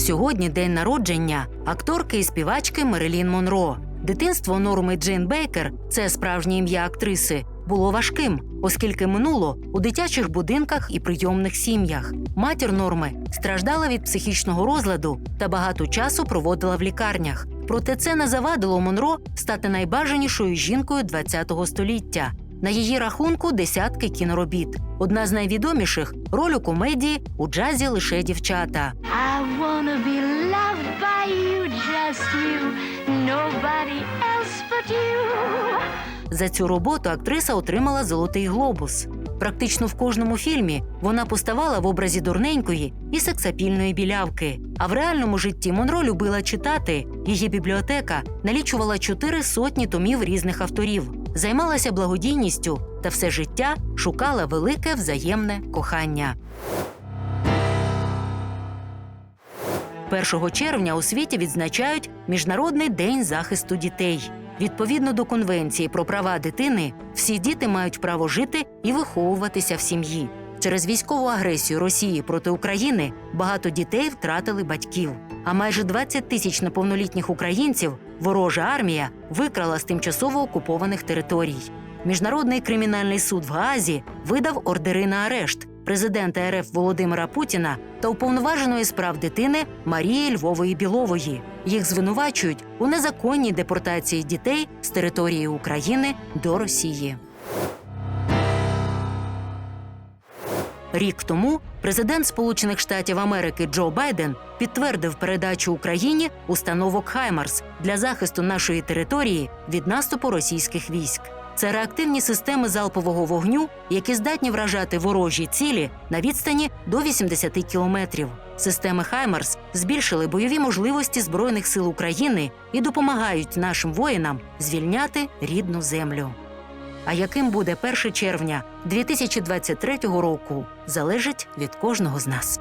Сьогодні день народження акторки і співачки Мерилін Монро. Дитинство Норми Джейн Бейкер це справжнє ім'я актриси. Було важким, оскільки минуло у дитячих будинках і прийомних сім'ях. Матір Норми страждала від психічного розладу та багато часу проводила в лікарнях. Проте це не завадило Монро стати найбажанішою жінкою ХХ століття. На її рахунку десятки кіноробіт. Одна з найвідоміших роль у комедії у джазі лише дівчата. Wanna be loved by you, just you, nobody else but you. За цю роботу актриса отримала золотий глобус. Практично в кожному фільмі вона поставала в образі дурненької і сексапільної білявки. А в реальному житті Монро любила читати. Її бібліотека налічувала чотири сотні томів різних авторів, займалася благодійністю та все життя шукала велике взаємне кохання. 1 червня у світі відзначають Міжнародний день захисту дітей. Відповідно до Конвенції про права дитини, всі діти мають право жити і виховуватися в сім'ї. Через військову агресію Росії проти України багато дітей втратили батьків. А майже 20 тисяч неповнолітніх українців ворожа армія викрала з тимчасово окупованих територій. Міжнародний кримінальний суд в Гаазі видав ордери на арешт президента РФ Володимира Путіна та уповноваженої з прав дитини Марії Львової Білової. Їх звинувачують у незаконній депортації дітей з території України до Росії. Рік тому президент Сполучених Штатів Америки Джо Байден підтвердив передачу Україні установок Хаймарс для захисту нашої території від наступу російських військ. Це реактивні системи залпового вогню, які здатні вражати ворожі цілі на відстані до 80 кілометрів. Системи Хаймарс збільшили бойові можливості збройних сил України і допомагають нашим воїнам звільняти рідну землю. А яким буде 1 червня 2023 року, залежить від кожного з нас.